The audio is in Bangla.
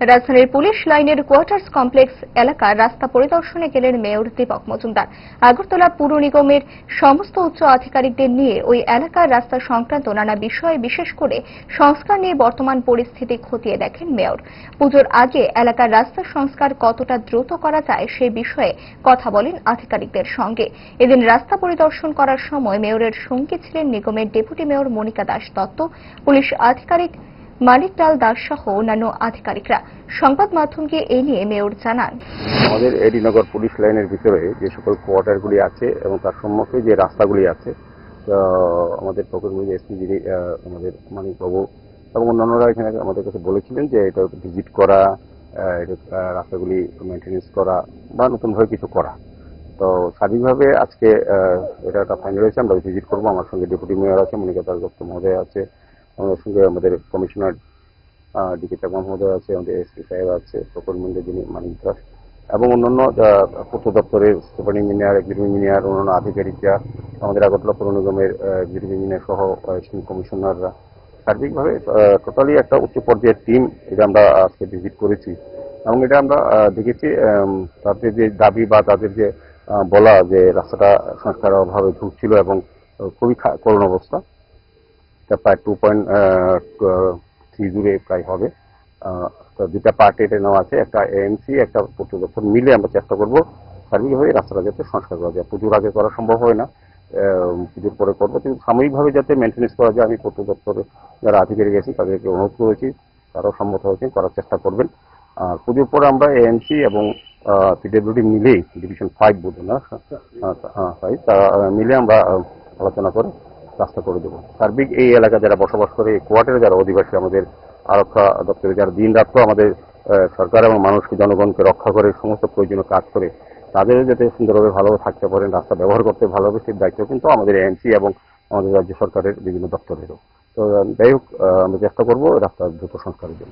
রাজধানীর পুলিশ লাইনের কোয়ার্টার্স কমপ্লেক্স এলাকার রাস্তা পরিদর্শনে গেলেন মেয়র দীপক মজুমদার। আগরতলা পুর নিগমের সমস্ত উচ্চ আধিকারিকদের নিয়ে ওই এলাকার রাস্তা সংক্রান্ত নানা বিষয়ে বিশেষ করে সংস্কার নিয়ে বর্তমান পরিস্থিতি খতিয়ে দেখেন মেয়র। পুজোর আগে এলাকার রাস্তা সংস্কার কতটা দ্রুত করা যায় সে বিষয়ে কথা বলেন আধিকারিকদের সঙ্গে। এদিন রাস্তা পরিদর্শন করার সময় মেয়রের সঙ্গী ছিলেন নিগমের deputy mayor Monika Das Datta. Police আধিকারিক মানিকলাল দাস সহ অন্যান্য আধিকারিকরা। সংবাদ মাধ্যমকে এ নিয়ে মেয়র জানান। আমাদের এডিনগর পুলিশ লাইনের ভিতরে যে সকল কোয়ার্টারগুলি আছে এবং তার সম্মুখে যে রাস্তাগুলি আছে আমাদের প্রকল্পের এসপি যিনি আমাদের মানিকবাবু এবং অন্যান্যরা এখানে আমাদের কাছে বলেছিলেন যে এটা ভিজিট করা রাস্তাগুলি মেনটেন্যান্স করা বা নতুনভাবে কিছু করা। তো স্বাধীনভাবে আজকে এটা একটা ফাইনাল হয়েছে, আমরা ভিজিট করব। আমার সঙ্গে ডেপুটি মেয়র আছে মনিকা দাস দত্ত মহোদয় আছে আমাদের সঙ্গে আমাদের কমিশনার ডিকে চাকমা মহোদয় আছে, আমাদের এসপি সাহেব আছে প্রকল্পের যিনি মানিক দাস, এবং অন্যান্য পূর্ত দপ্তরের সুপার ইঞ্জিনিয়ার, এক্সিকিউটিভ ইঞ্জিনিয়ার, অন্যান্য আধিকারিকরা আমাদের আগরতলা পৌর নিগমের এক্সিকিউটিভ ইঞ্জিনিয়ার সহ স্টিম কমিশনাররা সার্বিকভাবে টোটালি একটা উচ্চ পর্যায়ের টিম এটা আমরা আজকে ভিজিট করেছি। এবং এটা আমরা দেখেছি তাদের যে দাবি বা তাদের যে বলা যে রাস্তাটা সংস্কারের অভাবে ঢুকছিল এবং খুবই করুণ অবস্থা। এটা প্রায় টু পয়েন্ট থ্রি জুড়ে প্রায় হবে। দুটা পার্ট এটা নেওয়া আছে, একটা এএমসি একটা পূর্ত দপ্তর মিলে আমরা চেষ্টা করব সার্বিকভাবে রাস্তাটা যাতে সংস্কার করা যায় পুজোর আগে করা সম্ভব হয় না পুজোর পরে করব, কিন্তু সাময়িকভাবে যাতে মেনটেন্যান্স করা যায়, আমি পূর্ত দপ্তরে যারা আধিকারিক গেছি তাদেরকে অনুরোধ করেছি, তারাও সম্মত হয়েছে করার চেষ্টা করবেন। আর পুজোর পরে আমরা এএমসি এবং পিডব্লিউডি মিলেই ডিভিশন ফাইভ বোধ না? ফাইভ তা মিলে আমরা আলোচনা করে রাস্তা করে দেবো। সার্বিক এই এলাকা যারা বসবাস করে, এই কোয়ার্টারে যারা অধিবাসী, আমাদের আরক্ষা দপ্তরে যারা দিন রাত্র আমাদের সরকার এবং মানুষকে, জনগণকে রক্ষা করে, সমস্ত প্রয়োজনীয় কাজ করে, তাদেরও যাতে সুন্দরভাবে ভালোভাবে থাকতে পারেন, রাস্তা ব্যবহার করতে ভালোভাবে, সেই দায়িত্ব কিন্তু আমাদের এএনসি এবং আমাদের রাজ্য সরকারের বিভিন্ন দপ্তরেরও। তো যাই হোক আমরা চেষ্টা করব রাস্তা দ্রুত সংস্কারের জন্য।